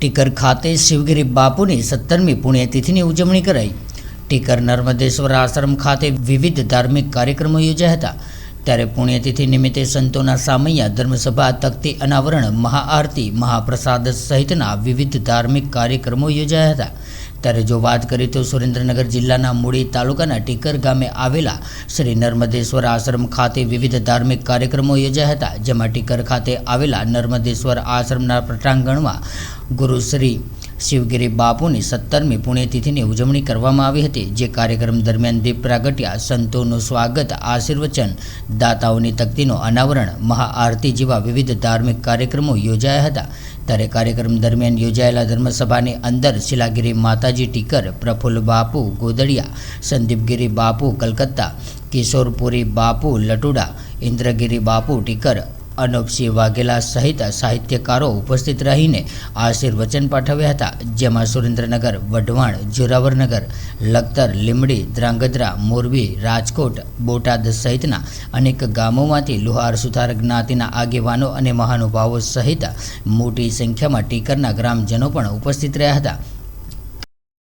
ટીકર ખાતે શિવગિરી બાપુની સત્તરમી પુણ્યતિથિની ઉજવણી કરાઈ. ટીકર નર્મદેશ્વર આશ્રમ ખાતે વિવિધ ધાર્મિક કાર્યક્રમો યોજાયા હતા. ત્યારે પુણ્યતિથિ નિમિત્તે સંતોના સામૈયા, ધર્મસભા તકતી અનાવરણ, મહાઆરતી, મહાપ્રસાદ સહિતના વિવિધ ધાર્મિક કાર્યક્રમો યોજાયા હતા. ત્યારે જો વાત કરીએ તો સુરેન્દ્રનગર જિલ્લાના મૂળી તાલુકાના ટીકર ગામે આવેલા શ્રી નર્મદેશ્વર આશ્રમ ખાતે વિવિધ ધાર્મિક કાર્યક્રમો યોજાયા હતા, જેમાં ટીકર ખાતે આવેલા નર્મદેશ્વર આશ્રમના પ્રટાંગણમાં ગુરુ શ્રી શિવગિરી બાપુની સત્તરમી પુણ્યતિથિની ઉજવણી કરવામાં આવી હતી, જે કાર્યક્રમ દરમિયાન દીપ પ્રાગટ્યા સંતોનું સ્વાગત, આશીર્વચન, દાતાઓની તકતીનું અનાવરણ, મહાઆરતી જેવા વિવિધ ધાર્મિક કાર્યક્રમો યોજાયા હતા. ત્યારે કાર્યક્રમ દરમિયાન યોજાયેલા ધર્મસભાની અંદર શિલાગીરી માતાજી ટીકર, પ્રફુલ્લ બાપુ ગોદડિયા, સંદીપગીરી બાપુ કલકત્તા, કિશોરપુરી બાપુ લટુડા, ઇન્દ્રગીરી બાપુ ટીકર અનુપસિંહ વાઘેલા સહિત સાહિત્યકારો ઉપસ્થિત રહીને આશીર્વચન પાઠવ્યા હતા, જેમાં સુરેન્દ્રનગર, વઢવાણ, જોરાવરનગર, લખતર લીમડી ધ્રાંગધ્રા, મોરબી, રાજકોટ, બોટાદ સહિતના અનેક ગામોમાંથી લુહાર સુથાર જ્ઞાતિના આગેવાનો અને મહાનુભાવો સહિત મોટી સંખ્યામાં ટીકરના ગ્રામજનો પણ ઉપસ્થિત રહ્યા હતા.